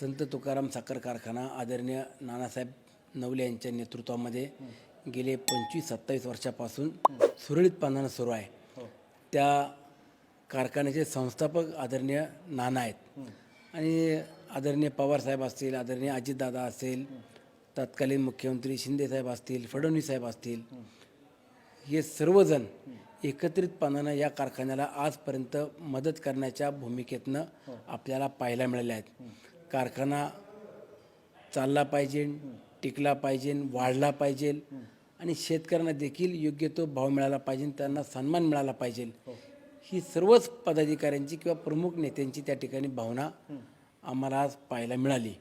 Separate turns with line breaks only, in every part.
संत तुकाराम साखर कारखाना आदरणीय नानासाहेब नवले यांच्या नेतृत्वामध्ये गेले पंचवीस सत्तावीस वर्षापासून सुरळीतपणानं सुरू आहे. त्या कारखान्याचे संस्थापक आदरणीय नाना आहेत. आणि आदरणीय पवारसाहेब असतील आदरणीय अजितदादा असेल तत्कालीन मुख्यमंत्री शिंदेसाहेब असतील फडणवीस साहेब असतील हे. सर्वजण एकत्रितपणानं या कारखान्याला आजपर्यंत मदत करण्याच्या भूमिकेतनं आपल्याला पाहायला मिळाले आहेत. कारखाना चालला पाहिजे टिकला पाहिजे वाढला पाहिजे आणि शेतकऱ्यांना देखील योग्य तो भाव मिळाला पाहिजे त्यांना सन्मान मिळाला पाहिजे. ही सर्वच पदाधिकाऱ्यांची किंवा प्रमुख नेत्यांची त्या ठिकाणी भावना आम्हाला आज पाहायला मिळाली.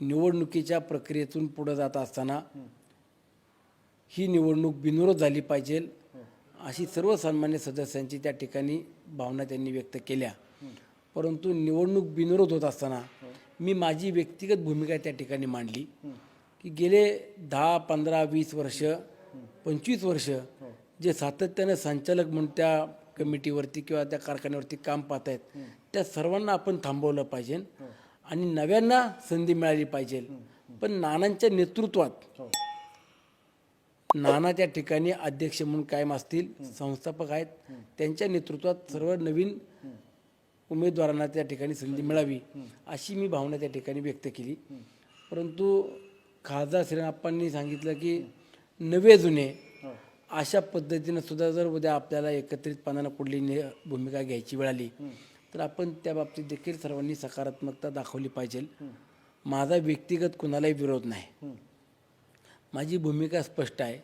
निवडणुकीच्या प्रक्रियेतून पुढे जात असताना ही निवडणूक बिनविरोध झाली पाहिजे अशी सर्व सन्मान्य सदस्यांची त्या ठिकाणी भावना त्यांनी व्यक्त केल्या. परंतु निवडणूक बिनविरोध होत असताना मी माझी व्यक्तिगत भूमिका त्या ठिकाणी मांडली. की गेले दहा पंधरा वीस वर्ष पंचवीस वर्ष जे सातत्यानं संचालक म्हणून त्या कमिटीवरती किंवा त्या कारखान्यावरती काम पाहत आहेत त्या सर्वांना आपण थांबवलं पाहिजे आणि नव्यांना संधी मिळाली पाहिजे. पण नानांच्या नेतृत्वात नाना त्या ठिकाणी अध्यक्ष म्हणून कायम असतील संस्थापक आहेत त्यांच्या नेतृत्वात सर्व नवीन उमेदवारांना त्या ठिकाणी संधी मिळावी अशी मी भावना त्या ठिकाणी व्यक्त केली. परंतु खासदार श्रीराप्पांनी सांगितलं की नवे जुने अशा पद्धतीनं सुद्धा जर उद्या आपल्याला एकत्रितपणानं कुठली भूमिका घ्यायची वेळ आली तर आपण त्या बाबतीत देखील सर्वांनी सकारात्मकता दाखवली पाहिजे. माझा व्यक्तिगत कुणालाही विरोध नाही. माझी भूमिका स्पष्ट आहे.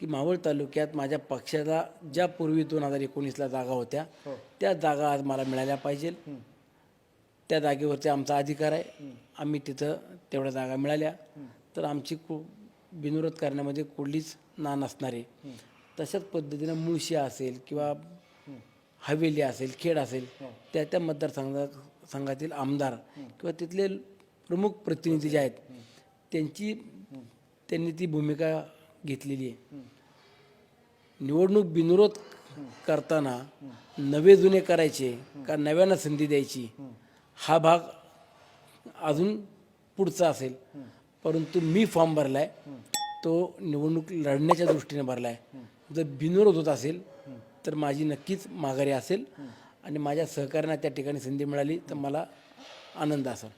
की मावळ तालुक्यात माझ्या पक्षाला ज्या पूर्वी दोन हजार एकोणीसला जागा होत्या त्या जागा आज मला मिळाल्या पाहिजे. त्या जागेवरती आमचा अधिकार आहे. आम्ही तिथं तेवढ्या जागा मिळाल्या. तर आमची कु बिनविरोध करण्यामध्ये कुठलीच ना नसणार आहे तशाच पद्धतीनं मुळशी असेल किंवा हवेली असेल खेड असेल त्या त्या मतदारसंघा संघातील आमदार किंवा तिथले प्रमुख प्रतिनिधी जे आहेत त्यांची त्यांनी ती भूमिका घेतलेली आहे. निवडणूक बिनविरोध करताना नवे जुने करायचे का नव्यानं संधी द्यायची हा भाग अजून पुढचा असेल. परंतु मी फॉर्म भरला आहे तो निवडणूक लढण्याच्या दृष्टीने भरला आहे जर बिनविरोध होत असेल तर माझी नक्कीच माघारी असेल आणि माझ्या सहकार्यांना त्या ठिकाणी संधी मिळाली तर मला आनंद असेल.